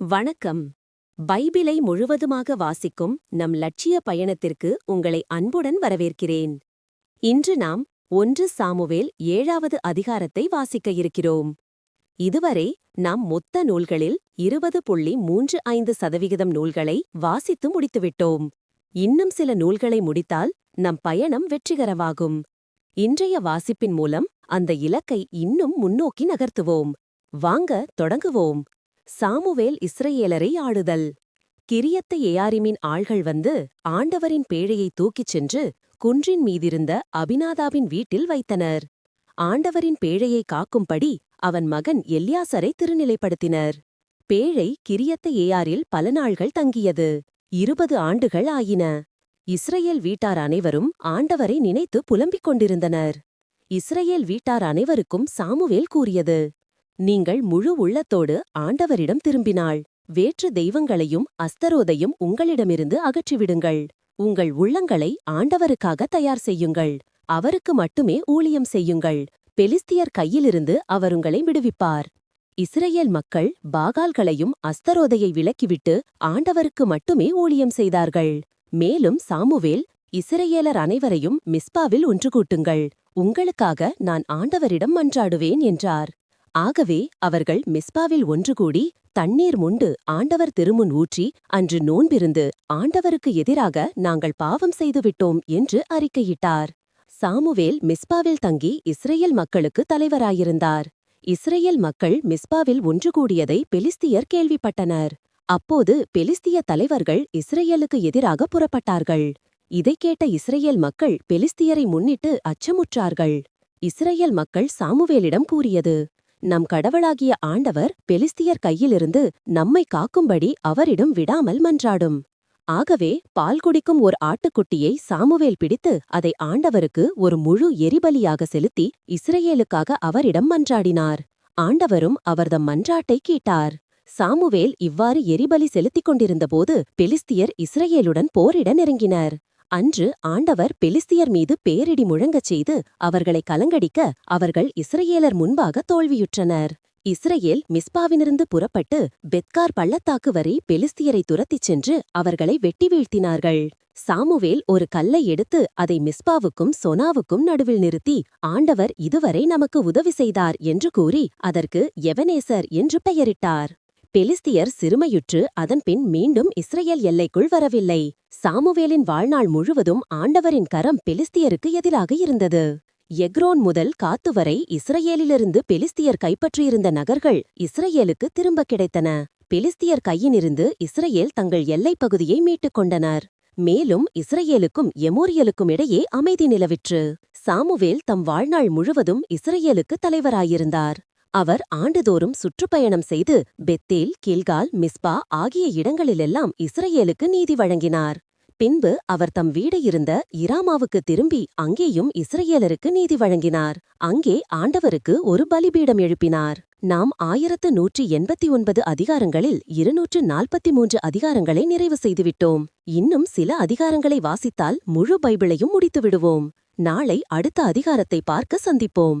வணக்கம். பைபிளை முழுவதுமாக வாசிக்கும் நம் லட்சிய பயணத்திற்கு உங்களை அன்புடன் வரவேற்கிறேன். இன்று நாம் ஒன்று சாமுவேல் ஏழாவது அதிகாரத்தை வாசிக்க இருக்கிறோம். இதுவரை நாம் மொத்த நூல்களில் இருபது புள்ளி மூன்று ஐந்து சதவிகிதம் நூல்களை வாசித்து முடித்துவிட்டோம். இன்னும் சில நூல்களை முடித்தால் நம் பயணம் வெற்றிகரமாகும். இன்றைய வாசிப்பின் மூலம் அந்த இலக்கை இன்னும் முன்னோக்கி நகர்த்துவோம். வாங்க தொடங்குவோம். சாமுவேல் இஸ்ரேலரை ஆடுதல் கிரியத்த ஏயாரிமின் ஆள்கள் வந்து ஆண்டவரின் பேழையை தூக்கிச் சென்று குன்றின் மீதிருந்த அபினாதாவின் வீட்டில் வைத்தனர். ஆண்டவரின் பேழையை காக்கும்படி அவன் மகன் எல்யாசரை திருநிலைப்படுத்தினர். பேழை கிரியத்த ஏயாரில் பல நாள்கள் தங்கியது. இருபது ஆண்டுகள் ஆயின. இஸ்ரேல் வீட்டார் அனைவரும் ஆண்டவரை நினைத்து புலம்பிக் கொண்டிருந்தனர். இஸ்ரேல் வீட்டார் அனைவருக்கும் சாமுவேல் கூறியது. நீங்கள் முழு உள்ளத்தோடு ஆண்டவரிடம் திரும்பினாள் வேற்று தெய்வங்களையும் அஸ்தரோதையும் உங்களிடமிருந்து அகற்றிவிடுங்கள். உங்கள் உள்ளங்களை ஆண்டவருக்காக தயார் செய்யுங்கள். அவருக்கு மட்டுமே ஊழியம் செய்யுங்கள். பெலிஸ்தியர் கையிலிருந்து அவர் உங்களை விடுவிப்பார். இஸ்ரேல் மக்கள் பாகால்களையும் அஸ்தரோதையை விலக்கிவிட்டு ஆண்டவருக்கு மட்டுமே ஊழியம் செய்தார்கள். மேலும் சாமுவேல் இஸ்ரேலர் அனைவரையும் மிஸ்பாவில் ஒன்று கூட்டுங்கள். உங்களுக்காக நான் ஆண்டவரிடம் மன்றாடுவேன் என்றார். ஆகவே அவர்கள் மிஸ்பாவில் ஒன்று கூடி தண்ணீர் முண்டு ஆண்டவர் திருமுன் ஊற்றி அன்று நோன்பிருந்து ஆண்டவருக்கு எதிராக நாங்கள் பாவம் செய்துவிட்டோம் என்று அறிக்கையிட்டார். சாமுவேல் மிஸ்பாவில் தங்கி இஸ்ரேல் மக்களுக்கு தலைவராயிருந்தார். இஸ்ரேல் மக்கள் மிஸ்பாவில் ஒன்று கூடியதை பெலிஸ்தியர் கேள்விப்பட்டனர். அப்போது பெலிஸ்திய தலைவர்கள் இஸ்ரேலுக்கு எதிராக புறப்பட்டார்கள். இதைக் கேட்ட இஸ்ரேல் மக்கள் பெலிஸ்தியரை முன்னிட்டு அச்சமுற்றார்கள். இஸ்ரேல் மக்கள் சாமுவேலிடம் கூறியது நம் கடவுளாகிய ஆண்டவர் பெலிஸ்தியர் கையிலிருந்து நம்மை காக்கும்படி அவரிடம் விடாமல் மன்றாடும். ஆகவே பால் குடிக்கும் ஒரு ஆட்டுக்குட்டியை சாமுவேல் பிடித்து அதை ஆண்டவருக்கு ஒரு முழு எரிபலியாக செலுத்தி இஸ்ரேலுக்காக அவரிடம் மன்றாடினார். ஆண்டவரும் அவர்தம் மன்றாட்டை கேட்டார். சாமுவேல் இவ்வாறு எரிபலி செலுத்திக் கொண்டிருந்தபோது பெலிஸ்தியர் இஸ்ரேலுடன் போரிட நெருங்கினர். அன்று ஆண்டவர் பெலிஸ்தியர் மீது பேரிடி முழங்கச் செய்து அவர்களை கலங்கடிக்க அவர்கள் இஸ்ரேலர் முன்பாக தோல்வியுற்றனர். இஸ்ரேல் மிஸ்பாவினிருந்து புறப்பட்டு பெத்கார் பள்ளத்தாக்கு வரை பெலிஸ்தியரை துரத்திச் சென்று அவர்களை வெட்டி வீழ்த்தினார்கள். சாமுவேல் ஒரு கல்லை எடுத்து அதை மிஸ்பாவுக்கும் சொனாவுக்கும் நடுவில் நிறுத்தி ஆண்டவர் இதுவரை நமக்கு உதவி செய்தார் என்று கூறி அதற்கு எவனேசர் என்று பெயரிட்டார். பெலிஸ்தியர் சிறுமையுற்று அதன்பின் மீண்டும் இஸ்ரேல் எல்லைக்குள் வரவில்லை. சாமுவேலின் வாழ்நாள் முழுவதும் ஆண்டவரின் கரம் பெலிஸ்தியருக்கு எதிராக இருந்தது. எக்ரோன் முதல் காத்து வரை இஸ்ரேலிலிருந்து பெலிஸ்தியர் கைப்பற்றியிருந்த நகர்கள் இஸ்ரேலுக்கு திரும்ப கிடைத்தன. பெலிஸ்தியர் கையினிருந்து இஸ்ரேல் தங்கள் எல்லைப் பகுதியை மீட்டுக் கொண்டனர். மேலும் இஸ்ரேலுக்கும் எமோரியலுக்கும் இடையே அமைதி நிலவிற்று. சாமுவேல் தம் வாழ்நாள் முழுவதும் இஸ்ரேலுக்கு தலைவராயிருந்தார். அவர் ஆண்டுதோறும் சுற்றுப்பயணம் செய்து பெத்தேல் கில்கால் மிஸ்பா ஆகிய இடங்களிலெல்லாம் இஸ்ரேலுக்கு நீதி வழங்கினார். பின்பு அவர் தம் வீடு இருந்த இராமாவுக்கு திரும்பி அங்கேயும் இஸ்ரேலருக்கு நீதி வழங்கினார். அங்கே ஆண்டவருக்கு ஒரு பலிபீடம் எழுப்பினார். நாம் ஆயிரத்து நூற்றி எண்பத்தி ஒன்பது அதிகாரங்களில் இருநூற்று நாற்பத்தி மூன்று அதிகாரங்களை நிறைவு செய்துவிட்டோம். இன்னும் சில அதிகாரங்களை வாசித்தால் முழு பைபிளையும் முடித்துவிடுவோம். நாளை அடுத்த அதிகாரத்தை பார்க்க சந்திப்போம்.